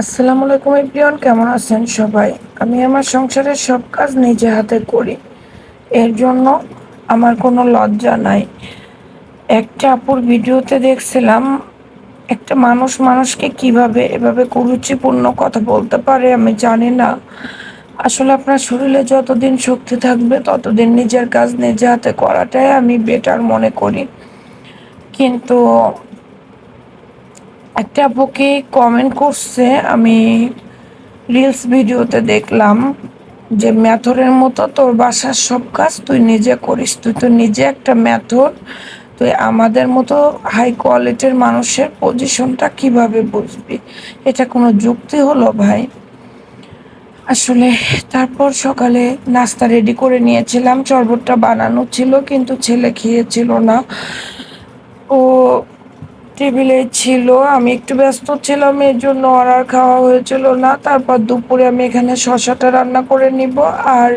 আসসালামু আলাইকুম এভরিওয়ান, কেমন আছেন সবাই? আমি আমার সংসারের সব কাজ নিজে হাতে করি। এর জন্য আমার কোনো লজ্জা নাই। একটা আপুর ভিডিওতে দেখছিলাম, একটা মানুষ মানুষকে কীভাবে এভাবে কুরুচিপূর্ণ কথা বলতে পারে আমি জানি না। আসলে আপনার শরীরে যতদিন শক্তি থাকবে, ততদিন নিজের কাজ নিজে হাতে করাটাই আমি বেটার মনে করি। কিন্তু একটা আপুকে কমেন্ট করছে, আমি রিলস ভিডিওতে দেখলাম যে ম্যাথরের মতো তোর বাসার সব কাজ তুই নিজে করিস। তুই তো নিজে একটা ম্যাথর তুই আমাদের মতো হাই কোয়ালিটির মানুষের পজিশনটা কীভাবে বুঝবি? এটা কোনো যুক্তি হলো ভাই? আসলে তারপর সকালে নাস্তা রেডি করে নিয়েছিলাম। শরবতটা বানানো ছিল, কিন্তু ছেলে খেয়েছিল না। ও টেবিলে ছিল, আমি একটু ব্যস্ত ছিলাম, এর জন্য আর খাওয়া হয়েছিল না। তারপর দুপুরে আমি এখানে শশাটা রান্না করে নিব আর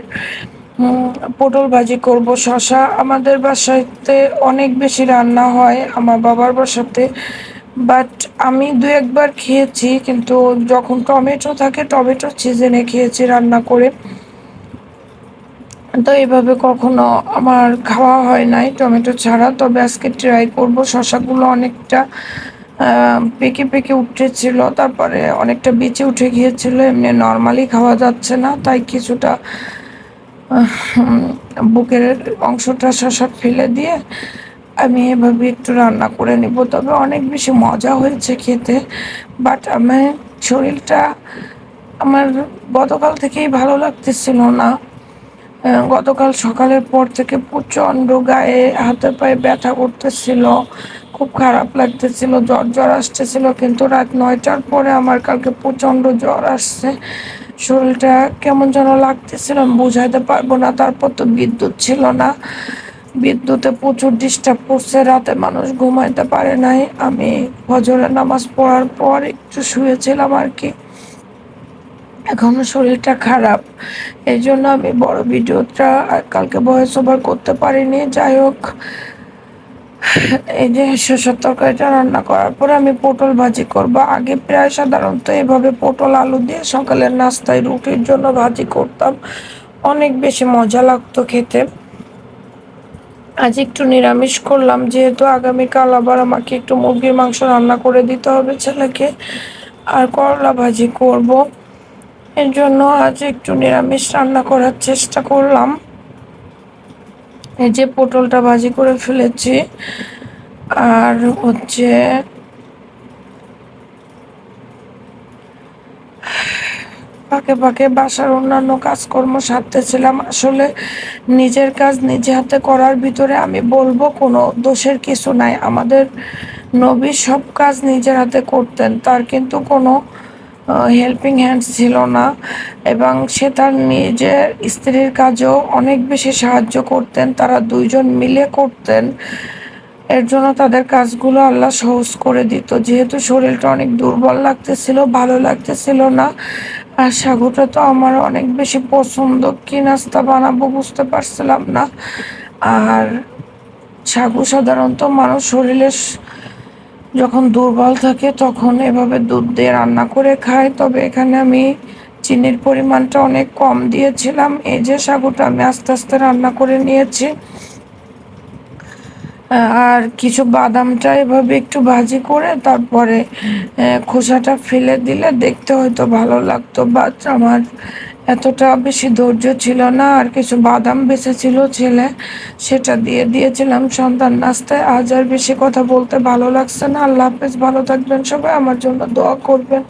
পটল ভাজি করব। শশা আমাদের বাসাতে অনেক বেশি রান্না হয় আমার বাবার বাসাতে বাট আমি দু একবার খেয়েছি, কিন্তু যখন টমেটো থাকে, টমেটো সিজনে খেয়েছি রান্না করে। তো এভাবে কখনো আমার খাওয়া হয় নাই, টমেটো ছাড়া। তবে আজকে ট্রাই করব। শশাগুলো অনেকটা পেকে পেকে উঠেছিল। তারপরে অনেকটা বেঁচে উঠে গিয়েছিল। এমনি নর্মালি খাওয়া যাচ্ছে না। তাই কিছুটা বুকের অংশটা শশা ফেলে দিয়ে আমি এভাবে একটু রান্না করে নিব। তবে অনেক বেশি মজা হয়েছে খেতে। বাট আমার শরীরটা আমার গতকাল থেকেই ভালো লাগতেছিল না। গতকাল সকালের পর থেকে প্রচণ্ড গায়ে হাতে পায়ে ব্যথা করতেছিল। খুব খারাপ লাগতেছিল, জ্বর জ্বর আসতেছিল কিন্তু রাত নয়টার পরে আমার কালকে প্রচণ্ড জ্বর আসছে। শরীরটা কেমন যেন লাগতেছিল, আমি বুঝাইতে পারব না। তারপর তো বিদ্যুৎ ছিল না। বিদ্যুতে প্রচুর ডিস্টার্ব করছে, রাতে মানুষ ঘুমাইতে পারে নাই। আমি হজরের নামাজ পড়ার পর একটু শুয়েছিলাম আর কি। এখনও শরীরটা খারাপ। এই জন্য আমি বড় ভিডিওটা কালকে ভয়েস ওভার করতে পারিনি। যাই হোক, এই যে শসার তরকারিটা রান্না করার পরে আমি পটল ভাজি করব। আগে প্রায় সাধারণত এভাবে পটল, আলু দিয়ে সকালের নাস্তায় রুটির জন্য ভাজি করতাম। অনেক বেশি মজা লাগতো খেতে। আজ একটু নিরামিষ করলাম, যেহেতু আগামীকাল আবার আমাকে একটু মুরগির মাংস রান্না করে দিতে হবে ছেলেকে। আর করলা ভাজি করব। এর জন্য আজ একটু নিরামিষ রান্না করার চেষ্টা করলাম। এই যে পটলটা ভাজি করে ফেলেছি। আর হচ্ছে ফাঁকে ফাঁকে বাসার অন্যান্য কাজকর্ম সারতেছিলাম। আসলে নিজের কাজ নিজে হাতে করার ভিতরে আমি বলব কোনো দোষের কিছু নাই। আমাদের নবী সব কাজ নিজের হাতে করতেন। তার কিন্তু কোনো হেল্পিং হ্যান্ডস ছিল না এবং সে তার নিজের স্ত্রীর কাজও অনেক বেশি সাহায্য করতেন। তারা দুইজন মিলে করতেন। এর জন্য তাদের কাজগুলো আল্লাহ সহজ করে দিত। যেহেতু শরীরটা অনেক দুর্বল লাগতেছিল, ভালো লাগতেছিল না, আর সাগুটা তো আমার অনেক বেশি পছন্দ। কি নাস্তা বানাবো বুঝতে পারছিলাম না। আর সাগু সাধারণত মানুষ শরীরের যখন দুর্বল থাকে তখন এভাবে দুধ দিয়ে রান্না করে খায়। তবে এখানে আমি চিনির পরিমাণটা অনেক কম দিয়েছিলাম। এই যে সাগুটা আমি আস্তে আস্তে রান্না করে নিয়েছি। আর কিছু বাদামটা এভাবে একটু ভাজি করে তারপরে খোসাটা ফেলে দিলে দেখতে হয়তো ভালো লাগতো বাট আমার এতটা বেশি ধৈর্য ছিল না, আর কিছু বাদাম বেঁচে ছিল ছেলে সেটা দিয়ে দিয়েছিলাম সন্তান নাস্তায় আজ আর বেশি কথা বলতে ভালো লাগছে না। আল্লাহ হাফেজ, ভালো থাকবেন সবাই। আমার জন্য দোয়া করবেন।